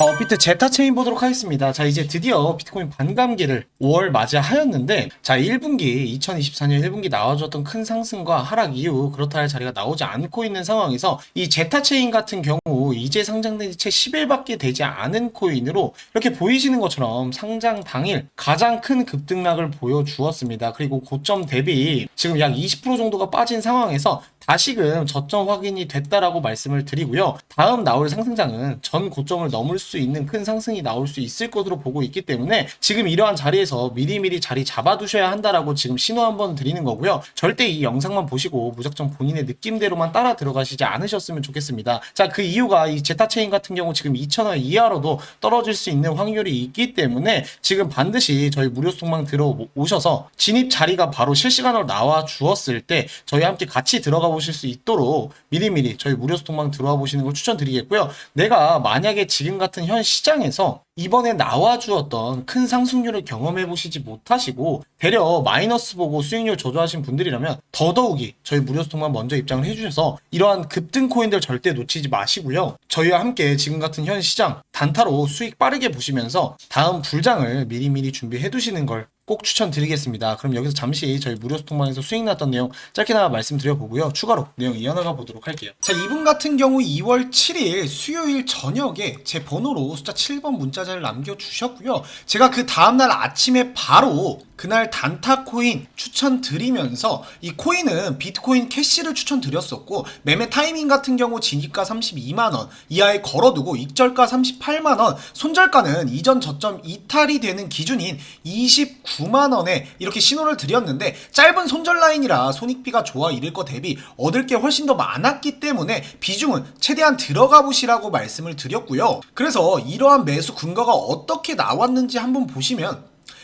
어, 비트 제타 체인 보도록 하겠습니다. 자, 이제 드디어 비트코인 반감기를 5월 맞이하였는데, 자, 1분기, 2024년 1분기 나와줬던 큰 상승과 하락 이후 그렇다 할 자리가 나오지 않고 있는 상황에서 이 제타 체인 같은 경우 이제 상장된 지 채 10일밖에 되지 않은 코인으로 이렇게 보이시는 것처럼 상장 당일 가장 큰 급등락을 보여주었습니다. 그리고 고점 대비 지금 약 20% 정도가 빠진 상황에서 다시금 저점 확인이 됐다라고 말씀을 드리고요. 다음 나올 상승장은 전 고점을 넘을 수 있는 큰 상승이 나올 수 있을 것으로 보고 있기 때문에 지금 이러한 자리에서 미리미리 자리 잡아두셔야 한다라고 지금 신호 한번 드리는 거고요. 절대 이 영상만 보시고 무작정 본인의 느낌대로만 따라 들어가시지 않으셨으면 좋겠습니다. 자, 그 이유가 이 제타체인 같은 경우 지금 2,000원 이하로도 떨어질 수 있는 확률이 있기 때문에 지금 반드시 저희 무료 소통방 들어오셔서 진입 자리가 바로 실시간으로 나와 주었을 때 저희와 함께 같이 들어가 보실 수 있도록 미리미리 저희 무료 소통방 들어와 보시는 걸 추천드리겠고요. 내가 만약에 지금 같은 현 시장에서 이번에 나와 주었던 큰 상승률을 경험해 보시지 못하시고 되려 마이너스 보고 수익률 조절하신 분들이라면 더더욱이 저희 무료 소통방 먼저 입장을 해주셔서 이러한 급등 코인들 절대 놓치지 마시고요. 저희와 함께 지금 같은 현 시장 단타로 수익 빠르게 보시면서 다음 불장을 미리미리 준비해 두시는 걸 꼭 추천드리겠습니다. 그럼 여기서 잠시 저희 무료 소통방에서 수익 났던 내용 짧게나마 말씀드려보고요. 추가로 내용 이어나가 보도록 할게요. 자, 이분 같은 경우 2월 7일 수요일 저녁에 제 번호로 숫자 7번 문자자를 남겨주셨고요. 제가 그 다음날 아침에 바로 그날 단타 코인 추천드리면서 이 코인은 비트코인 캐시를 추천드렸었고 매매 타이밍 같은 경우 진입가 32만원 이하에 걸어두고 익절가 38만원 손절가는 이전 저점 이탈이 되는 기준인 29 만원에 이렇게 신호를 드렸는데 짧은 손절 라인이라 손익비가 좋아 이럴 거 대비 얻을 게 훨씬 더 많았기 때문에 비중은 최대한 들어가 보시라고 말씀을 드렸고요. 그래서 이러한 매수 근거가 어떻게 나왔는지 한번 보시면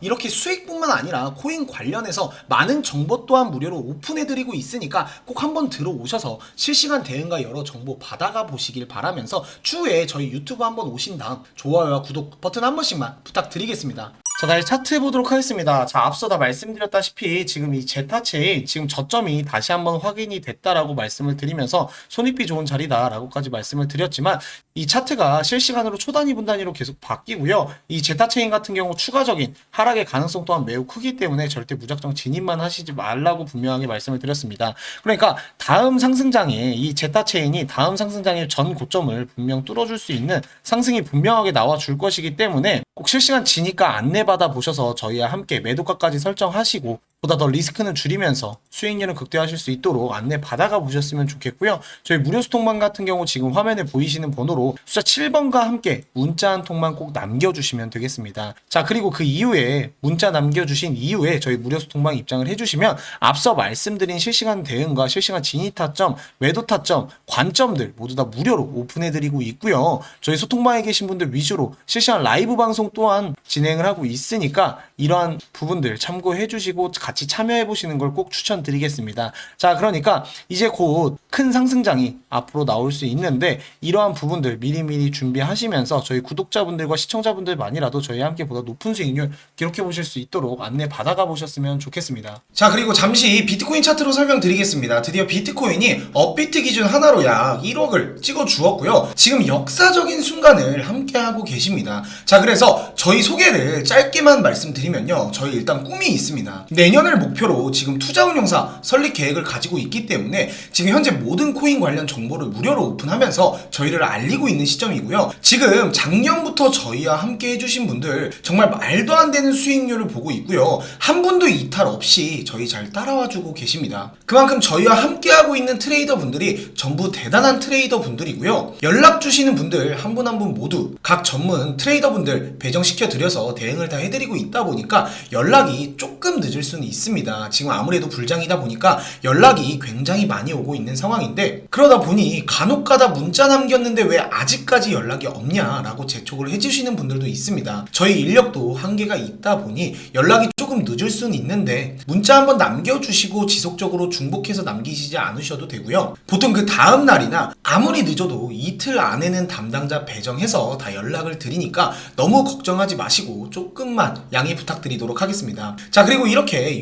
이렇게 수익뿐만 아니라 코인 관련해서 많은 정보 또한 무료로 오픈해드리고 있으니까 꼭 한번 들어오셔서 실시간 대응과 여러 정보 받아가 보시길 바라면서 추후에 저희 유튜브 한번 오신 다음 좋아요와 구독 버튼 한 번씩만 부탁드리겠습니다. 자, 다시 차트 해보도록 하겠습니다. 자, 앞서 다 말씀드렸다시피 지금 이 제타체인 지금 저점이 다시 한번 확인이 됐다라고 말씀을 드리면서 손익비 좋은 자리다라고까지 말씀을 드렸지만 이 차트가 실시간으로 초단위 분단위로 계속 바뀌고요. 이 제타 체인 같은 경우 추가적인 하락의 가능성 또한 매우 크기 때문에 절대 무작정 진입만 하시지 말라고 분명하게 말씀을 드렸습니다. 그러니까 다음 상승장에 이 제타 체인이 다음 상승장의 전 고점을 분명 뚫어줄 수 있는 상승이 분명하게 나와 줄 것이기 때문에 꼭 실시간 지니까 안내받아 보셔서 저희와 함께 매도가까지 설정하시고 보다 더 리스크는 줄이면서 수익률을 극대화하실 수 있도록 안내 받아가 보셨으면 좋겠고요. 저희 무료 소통방 같은 경우 지금 화면에 보이시는 번호로 숫자 7번과 함께 문자 한 통만 꼭 남겨주시면 되겠습니다. 자 그리고 그 이후에 문자 남겨주신 이후에 저희 무료 소통방 입장을 해주시면 앞서 말씀드린 실시간 대응과 실시간 진입 타점, 매도 타점, 관점들 모두 다 무료로 오픈해드리고 있고요. 저희 소통방에 계신 분들 위주로 실시간 라이브 방송 또한 진행을 하고 있으니까 이러한 부분들 참고해주시고 같이 참여해 보시는 걸 꼭 추천드리겠습니다. 자, 그러니까 이제 곧 큰 상승장이 앞으로 나올 수 있는데 이러한 부분들 미리미리 준비하시면서 저희 구독자분들과 시청자분들만이라도 저희와 함께 보다 높은 수익률 기록해 보실 수 있도록 안내 받아가 보셨으면 좋겠습니다. 자 그리고 잠시 비트코인 차트로 설명드리겠습니다. 드디어 비트코인이 업비트 기준 하나로 약 1억을 찍어 주었고요. 지금 역사적인 순간을 함께하고 계십니다. 자 그래서 저희 소개를 짧게만 말씀드리면요. 저희 일단 꿈이 있습니다. 내년 을 목표로 지금 투자운용사 설립 계획을 가지고 있기 때문에 지금 현재 모든 코인 관련 정보를 무료로 오픈하면서 저희를 알리고 있는 시점이고요. 지금 작년부터 저희와 함께 해주신 분들 정말 말도 안 되는 수익률을 보고 있고요. 한 분도 이탈 없이 저희 잘 따라와 주고 계십니다. 그만큼 저희와 함께하고 있는 트레이더 분들이 전부 대단한 트레이더 분들이고요. 연락 주시는 분들 한 분 한분 모두 각 전문 트레이더 분들 배정시켜 드려서 대응을 다 해드리고 있다 보니까 연락이 조금 늦을 수는 있습니다. 지금 아무래도 불장이다 보니까 연락이 굉장히 많이 오고 있는 상황인데 그러다 보니 간혹 가다 문자 남겼는데 왜 아직까지 연락이 없냐라고 재촉을 해주시는 분들도 있습니다. 저희 인력도 한계가 있다 보니 연락이 조금 늦을 수는 있는데 문자 한번 남겨주시고 지속적으로 중복해서 남기시지 않으셔도 되고요. 보통 그 다음 날이나 아무리 늦어도 이틀 안에는 담당자 배정해서 다 연락을 드리니까 너무 걱정하지 마시고 조금만 양해 부탁드리도록 하겠습니다. 자 그리고 이렇게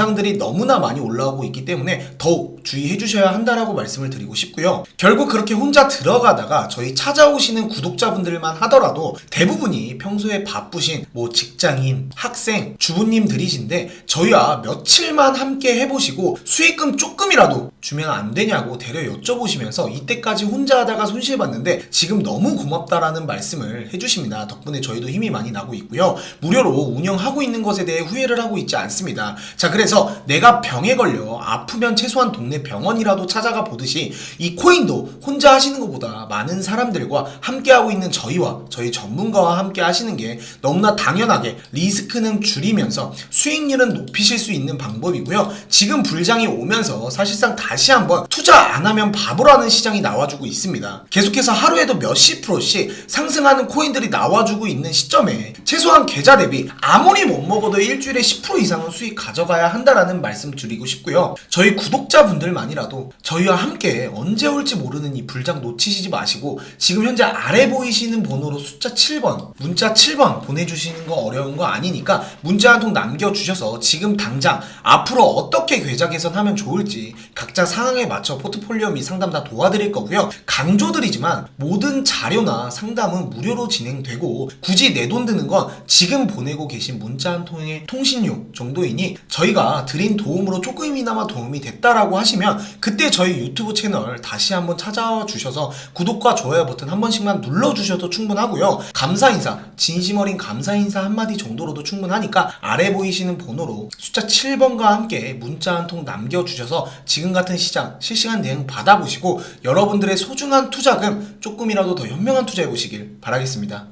들이 너무나 많이 올라오고 있기 때문에 더욱 주의해 주셔야 한다라고 말씀을 드리고 싶고요. 결국 그렇게 혼자 들어가다가 저희 찾아오시는 구독자분들만 하더라도 대부분이 평소에 바쁘신 뭐 직장인, 학생, 주부님들이신데 저희와 며칠만 함께 해보시고 수익금 조금이라도 주면 안 되냐고 대려 여쭤보시면서 이때까지 혼자 하다가 손실봤는데 지금 너무 고맙다라는 말씀을 해주십니다. 덕분에 저희도 힘이 많이 나고 있고요. 무료로 운영하고 있는 것에 대해 후회를 하고 있지 않습니다. 자, 그래서 내가 병에 걸려 아프면 최소한 동 동네 병원이라도 찾아가 보듯이 이 코인도 혼자 하시는 것보다 많은 사람들과 함께하고 있는 저희와 저희 전문가와 함께 하시는 게 너무나 당연하게 리스크는 줄이면서 수익률은 높이실 수 있는 방법이고요. 지금 불장이 오면서 사실상 다시 한번 투자 안 하면 바보라는 시장이 나와주고 있습니다. 계속해서 하루에도 몇십 프로씩 상승하는 코인들이 나와주고 있는 시점에 최소한 계좌 대비 아무리 못 먹어도 일주일에 10% 이상은 수익 가져가야 한다라는 말씀 드리고 싶고요. 저희 구독자분들만이라도 저희와 함께 언제 올지 모르는 이 불장 놓치시지 마시고 지금 현재 아래 보이시는 번호로 숫자 7번 문자 7번 보내주시는 거 어려운 거 아니니까 문자 한 통 남겨주셔서 지금 당장 앞으로 어떻게 계좌 개선하면 좋을지 각자 상황에 맞춰 포트폴리오 및 상담 다 도와드릴 거고요. 강조드리지만 모든 자료나 상담은 무료로 진행되고 굳이 내 돈 드는 건 지금 보내고 계신 문자 한 통의 통신료 정도이니 저희가 드린 도움으로 조금이나마 도움이 됐다라고 하시면 그때 저희 유튜브 채널 다시 한번 찾아와 주셔서 구독과 좋아요 버튼 한 번씩만 눌러주셔도 충분하고요. 감사 인사, 진심 어린 감사 인사 한마디 정도로도 충분하니까 아래 보이시는 번호로 숫자 7번과 함께 문자 한 통 남겨주셔서 지금 같은 시장 실시간 대응 받아보시고 여러분들의 소중한 투자금 조금이라도 더 현명한 투자해 보시길 바라겠습니다.